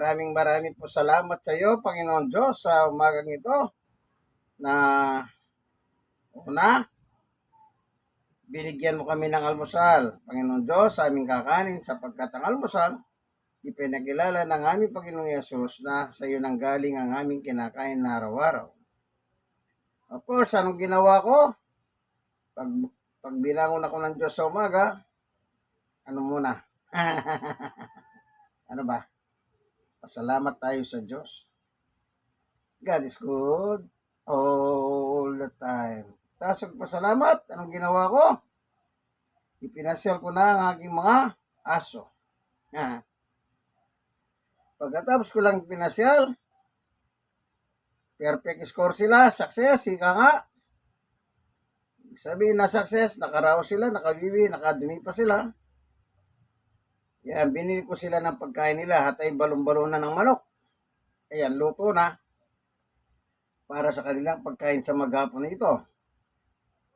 Maraming maraming po salamat sa iyo, Panginoon Diyos, sa umagang ito na una, binigyan mo kami ng almusal. Panginoon Diyos, sa aming kakanin sapagkat ang almusal, ipinakilala ng aming Panginoong Yesus na sa iyo nang galing ang aming kinakain na araw-araw. Of course, anong ginawa ko? Pag, pagbilangon ako ng Diyos sa umaga, ano muna? ano ba? Pasalamat tayo sa Diyos. God is good all the time. Tasog pasalamat. Anong ginawa ko? Ipinasyal ko na ang aking mga aso. Ha. Pagkatapos ko lang pinasyal, perfect score sila, success, ika nga. Sabihin na success, nakaraos sila, nakabibi, nakadumi pa sila. Yan, binili ko sila ng pagkain nila, hatay balon-balon na ng manok. Ayan, luto na. Para sa kanilang pagkain sa maghapon na ito.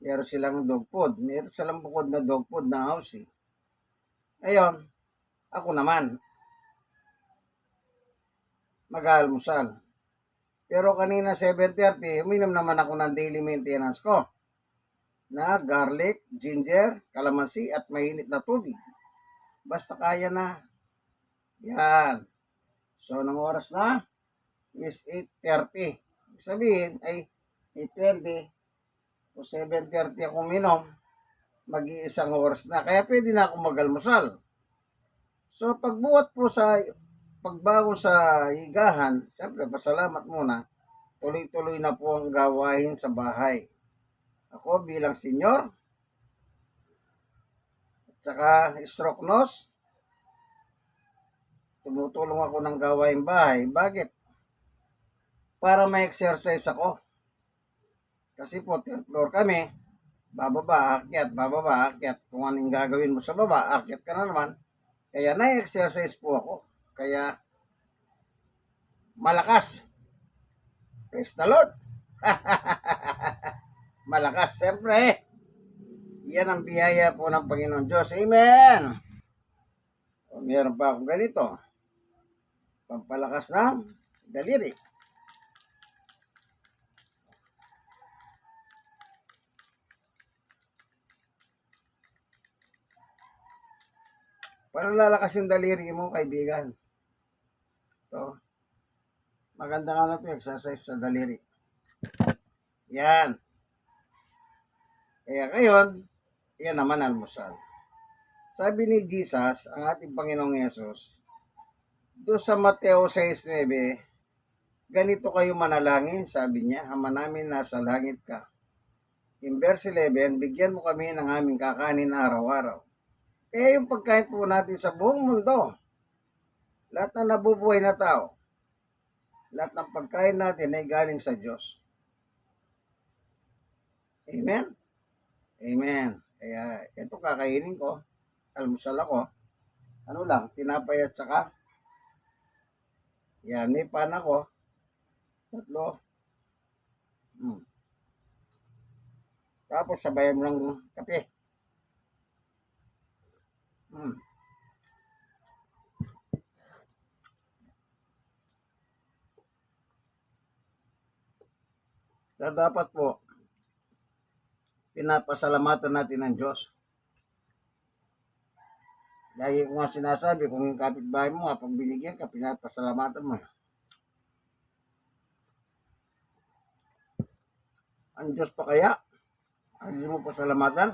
Meron silang dog food. Meron silang bukod na dog food na house. Ngayon, ako naman, mag-almusal. Pero kanina 7.30, uminom naman ako ng daily maintenance ko na garlic, ginger, kalamansi at mainit na tubig. Basta kaya na. Yan. So, ng oras na is 8.30. Ibig Sabihin ay 8.20 o 7.30 ako minom, mag-iisang oras na. Kaya pwede na ako mag-almusal. So, pagbuhat po sa pagbago sa higahan, siyempre, pasalamat muna. Tuloy-tuloy na po ang gawain sa bahay. Ako bilang senyor, at saka stroke nose, tumutulong ako ng gawain bahay. Bakit? Para ma-exercise ako. Kasi po, third floor kami, bababa, akyat, bababa, akyat. Kung anong gagawin mo sa baba, akyat ka na naman. Kaya na-exercise po ako. Kaya malakas. Praise the Lord. malakas, siyempre. Yan ang biyaya po ng Panginoon Diyos. Amen. Meron pa akong ganito. Pampalakas ng daliri. Para lalakas yung daliri mo, kaibigan. Ito. Maganda nga na ito, exercise sa daliri. Yan. Kaya ngayon, yan naman almusal. Sabi ni Jesus, ang ating Panginoong Yesus, doon sa Mateo 6.9, ganito kayo manalangin, sabi niya, Ama namin nasa langit ka. In verse 11, bigyan mo kami ng aming kakanin araw-araw. Kaya yung pagkain po natin sa buong mundo, lahat na nabubuhay na tao, lahat ng pagkain natin ay galing sa Diyos. Amen? Amen. Kaya ito kakainin ko, almusal ako, ano lang, tinapay at saka, yan, may pan ako, tatlo, hmm. Tapos sabayan mo ng kape. Hmm. Kaya dapat po, pinapasalamatan natin ng Diyos. Lagi ko nga sinasabi, kung yung kapitbahay mo nga, pag binigyan ka, pinapasalamatan mo. Ang Diyos pa kaya? Hindi mo pasalamatan?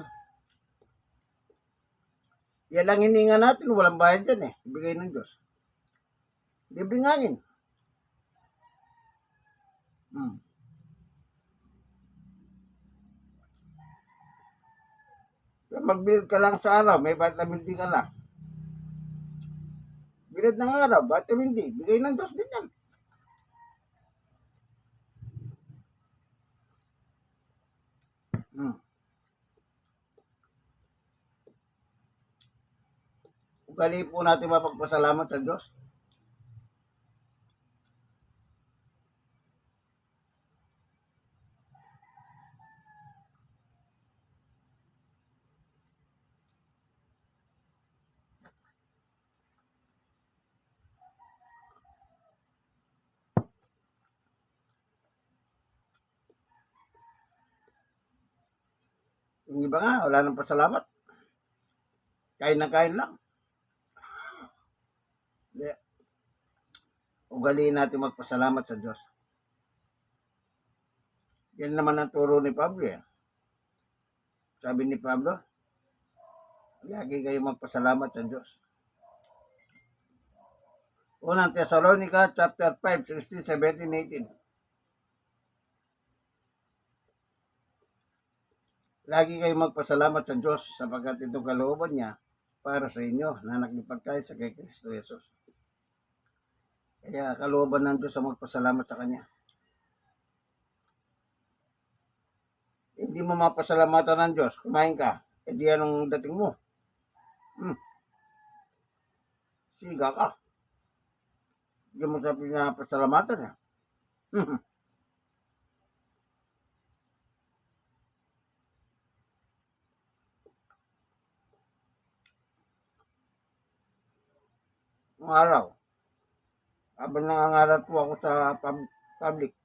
Yan lang hininga natin, walang bayad dyan eh. Ibigay ng Diyos. Libre nga yun. Hmm. Kaya Mag-build ka lang sa araw, may vitamin D ka lang. Bilad ng araw, vitamin D, bigay ng Diyos din yan. Hmm. Ugali po natin mapagpasalamat sa Diyos. Yung iba nga, wala nang pasalamat. Kain na kain lang. Hindi. Ugaliin natin magpasalamat sa Diyos. Yan naman ang turo ni Pablo eh. Sabi ni Pablo, lagi kayo magpasalamat sa Diyos. Unang Thessalonica chapter 5, 16, 17, 18. Lagi kayo magpasalamat sa Diyos sapagkat itong kalooban niya para sa inyo na naglipagkay sa kay Kristo Jesus. Kaya kalooban ng Diyos ang magpasalamat sa Kanya. Hindi mo mapasalamatan ng Diyos, kumain ka, e di anong dating mo? Hmm. Siga ka. Hindi mo sa pinapasalamatan eh. Hmm. Nung araw, habang nangangarap po ako sa pub- public,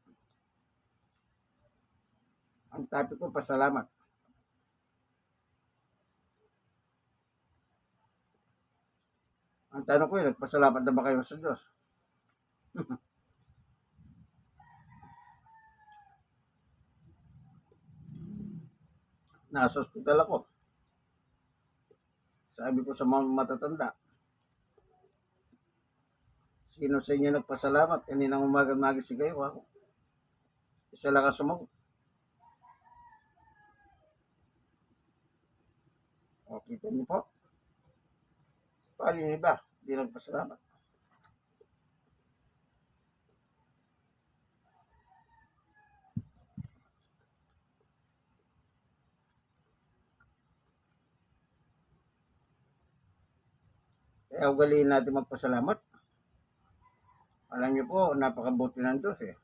ang topic ko, pasalamat. Ang tanong ko nagpasalamat na ba kayo sa Diyos? Nasa ospital ako. Sabi ko sa mga matatanda, sino sa inyo nagpasalamat? Kaninang umaga magising kayo ako. Isa lang ang sumagot. O, kita niyo po. Paano yung iba? Hindi nagpasalamat. Kaya ugaliin natin magpasalamat. Alam niyo po, napakabuti ng Diyos eh.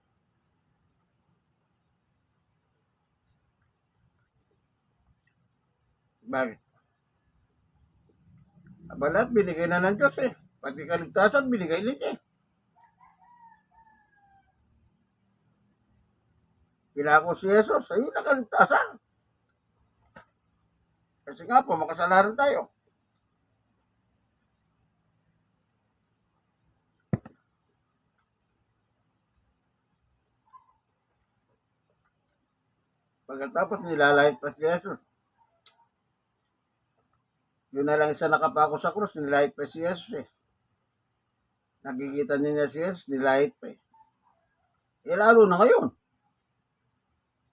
Bakit? Aba lahat binigay na ng Diyos eh. Pati kaligtasan binigay din eh. Pinako si Jesus, ayun na kaligtasan. Kasi nga po, makasalanan tayo. Pagkatapos nilalahit pa si Jesus. Yun na lang isa nakapako sa krus, nilahit pa si Jesus eh. Nakikita niya si Jesus, nilahit pa eh. Eh lalo na ngayon.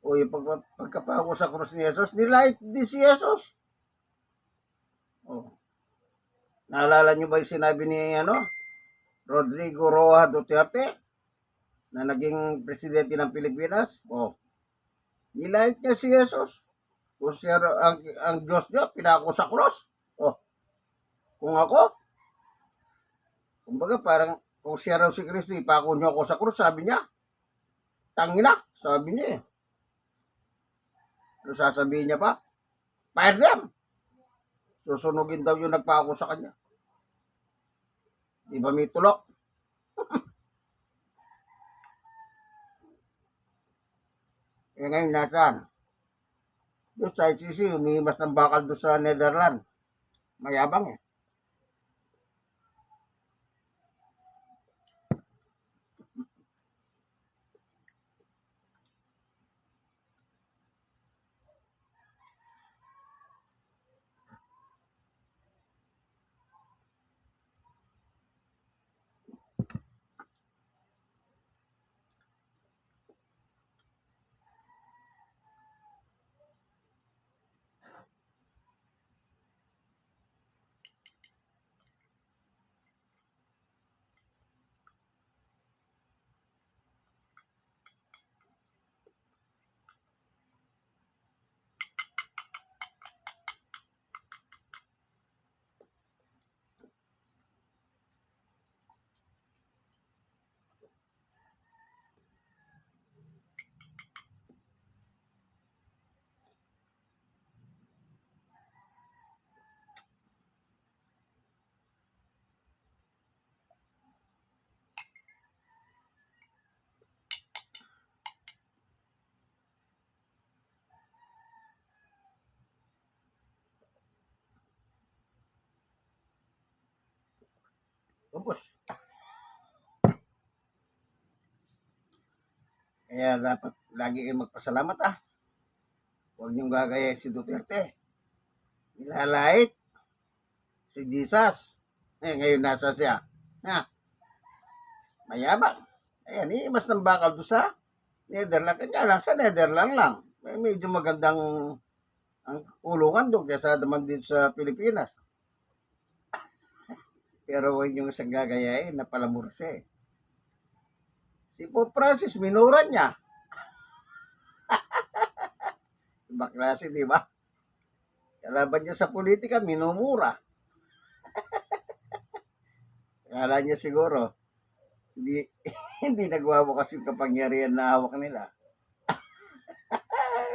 O yung pag, pagkapako sa krus ni Jesus, nilahit din si Jesus. Oh. Naalala niyo ba yung sinabi ni ano? Rodrigo Roa Duterte na naging presidente ng Pilipinas? Oh. Nilahit niya si Jesus. Kung siya ang, ang Diyos niya, pinako sa cross. Oh. Kung ako, kumbaga parang kung siya raw si Kristo, ipako niyo ako sa cross, sabi niya. Tangina, sabi niya eh. Ano sasabihin niya pa? Fire them! Susunugin daw yung nagpako sa kanya. Di ba may tulok? Eh ngayon, nasaan? Doon sa ICC, umihimas ng bakal doon sa Netherlands. Mayabang eh. Ubos. Kaya dapat lagi kayong magpasalamat ah. Huwag niyong gagaya si Duterte. Ilalait si Jesus. Eh, ngayon nasa siya. Ha? Mayabang. Ayan, iimas ng bakal doon sa Netherlands. Kanya lang, sa Netherlands lang. May medyo magandang ang kulungan doon kaysa naman dito sa Pilipinas. Pero huwag niyong isang gagayain na palamura eh. Si Pope Francis, minura niya. Iba klase, di ba? Kalaban niya sa politika, minumura. Kala niya siguro, hindi, hindi nagwawakas yung kapangyarihan na hawak nila.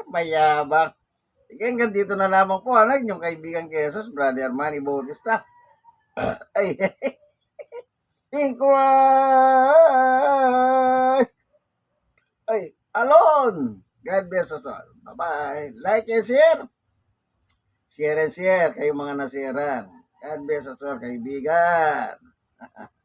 Mayabang. Sige, hanggang dito na lamang po. Ano yung kaibigan kay Jesus, Brother Manny Bautista. Ay, Inquiry! Ay, alone! God bless us all. Bye-bye. Like and share. Share and share kayo mga nasiran. God bless us all, kaibigan.